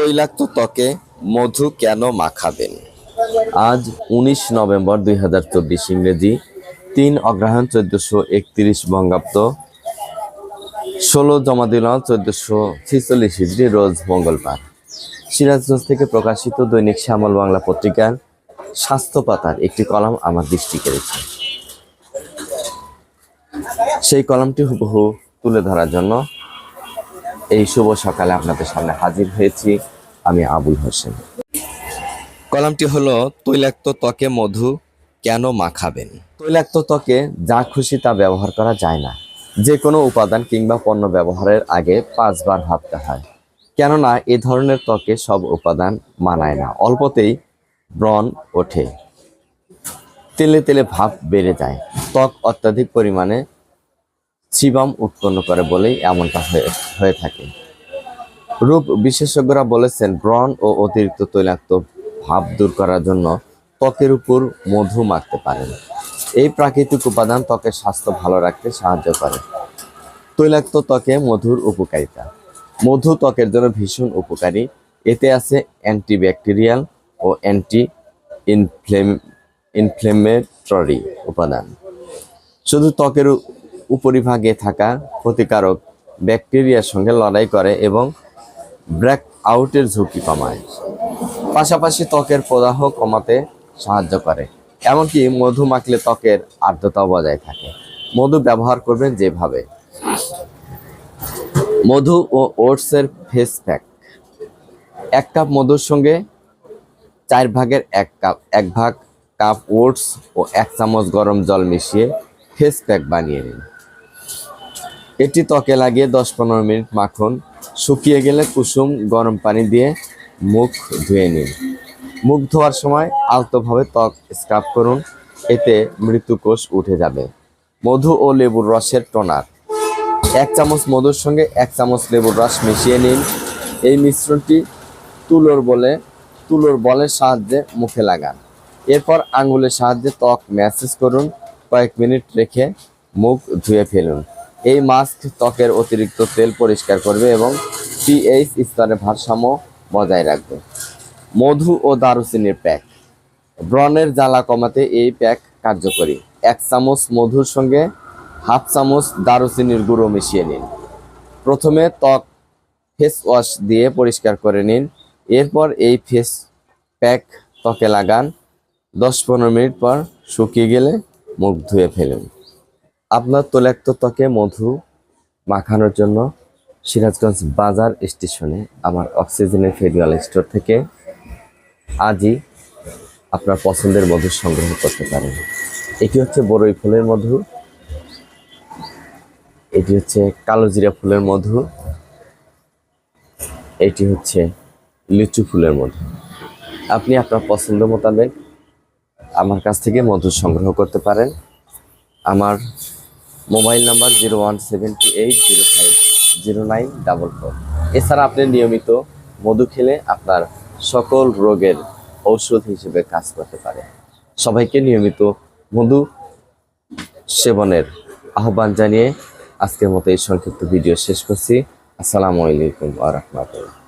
তৈলাক্ত ত্বকে মধু কেন মাখাবেন? আজ উনিশ নভেম্বর দুই হাজার চব্বিশ ইংরেজি, তিন অগ্রহায়ণ চোদ্দশো একত্রিশ বঙ্গাব্দ, ষোলো জমাদিল চোদ্দশো ছিচল্লিশ হিজড়ি রোজ মঙ্গলবার। সিরাজগঞ্জ থেকে প্রকাশিত দৈনিক শ্যামল বাংলা পত্রিকার স্বাস্থ্য পাতার একটি কলাম আমার দৃষ্টি কেড়েছে। সেই কলামটি হুবহু তুলে ধরার জন্য এই শুভ সকালে আপনাদের সামনে হাজির হয়েছি। আমি আবুল হোসেন। কলামটি হলো, তৈলাক্ত ত্বকে মধু কেন মাখাবেন? তৈলাক্ত ত্বকে যা খুশি তা ব্যবহার করা যায় না। যে কোনো উপাদান কিংবা পণ্য ব্যবহারের আগে পাঁচবার ভাবতে হয়। কেননা, এ ধরনের ত্বকে সব উপাদান মানায় না। অল্পতেই ব্রণ ওঠে। তেলে তেলে ভাব বেড়ে যায়। ত্বক অত্যাধিক পরিমাণে সিবাম উৎপন্ন করে বলেই এমনটা হয়ে থাকে। রূপ বিশেষজ্ঞরা বলেছেন, ব্রণ ও অতিরিক্ত তৈলাক্ত ভাব দূর করার জন্য ত্বকের উপর মধু মাখতে পারেন। এই প্রাকৃতিক উপাদান ত্বকের স্বাস্থ্য ভালো রাখতে সাহায্য করে। তৈলাক্ত ত্বকে মধুর উপকারিতা। মধু ত্বকের জন্য ভীষণ উপকারী। এতে আছে অ্যান্টিব্যাকটেরিয়াল ও অ্যান্টি ইনফ্লেম ইনফ্লেমেটরি উপাদান। শুধু ত্বকের উপরিভাগে থাকা ক্ষতিকারক ব্যাকটেরিয়ার সঙ্গে লড়াই করে এবং ব্রেক আউটের ঝুঁকি কমায়। পাশাপাশি ত্বকের প্রদাহ কমাতে সাহায্য করে। এমনকি মধু মাখলে ত্বকের আর্দ্রতা বজায় থাকে। মধু ব্যবহার করবেন যেভাবে। মধু ও ওটসের ফেস প্যাক। এক কাপ মধুর সঙ্গে চার ভাগের এক কাপ, এক ভাগ কাপ ওটস ও এক চামচ গরম জল মিশিয়ে ফেস প্যাক বানিয়ে নিন। এটি ত্বকে লাগিয়ে দশ পনেরো মিনিট মাখুন। শুকিয়ে গেলে কুসুম, গরম পানি দিয়ে মুখ ধুয়ে নিন। মুখ ধোয়ার সময় আলতোভাবে ত্বক স্ক্রাব করুন। এতে মৃত্যুকোষ উঠে যাবে। মধু ও লেবুর রসের টোনার। এক চামচ মধুর সঙ্গে এক চামচ লেবুর রস মিশিয়ে নিন। এই মিশ্রণটি তুলোর বলে, তুলোর বলের সাহায্যে মুখে লাগান। এরপর আঙ্গুলের সাহায্যে ত্বক ম্যাসেজ করুন। কয়েক মিনিট রেখে মুখ ধুয়ে ফেলুন। এই মাস্ক ত্বকের অতিরিক্ত তেল পরিষ্কার করবে এবং পিএইচ স্তরের ভারসাম্য বজায় রাখবে। মধু ও দারুচিনির প্যাক। ব্রণের জ্বালা কমাতে এই প্যাক কার্যকরী। এক চামচ মধুর সঙ্গে হাফ চামচ দারুচিনির গুঁড়ো মিশিয়ে নিন। প্রথমে ত্বক ফেস ওয়াশ দিয়ে পরিষ্কার করে নিন। এরপর এই ফেস প্যাক ত্বকে লাগান। দশ পনেরো মিনিট পর শুকিয়ে গেলে মুখ ধুয়ে ফেলুন। আপনার তৈলাক্ত ত্বকে মধু মাখানোর জন্য সিরাজগঞ্জ বাজার স্টেশনে আমার অক্সিজেনের ফেরিওয়াল স্টোর থেকে আজই আপনার পছন্দের মধু সংগ্রহ করতে পারেন। এটি হচ্ছে বড়ই ফুলের মধু। এটি হচ্ছে কালো জিরা ফুলের মধু। এটি হচ্ছে লিচু ফুলের মধু। আপনি আপনার পছন্দ মোতাবেক আমার কাছ থেকে মধু সংগ্রহ করতে পারেন। আমার mobile number zero one seven two eight zero five zero nine double four. এছাড়া আপনি নিয়মিত মধু খেলে আপনার সকল রোগের ঔষধ হিসেবে কাজ করতে পারে সবাইকে নিয়মিত মধু সেবনের আহ্বান জানিয়ে আজকের মতো এই সংক্ষিপ্ত ভিডিও শেষ করছি। আসসালামু আলাইকুম আ রহমতুল্লাহ।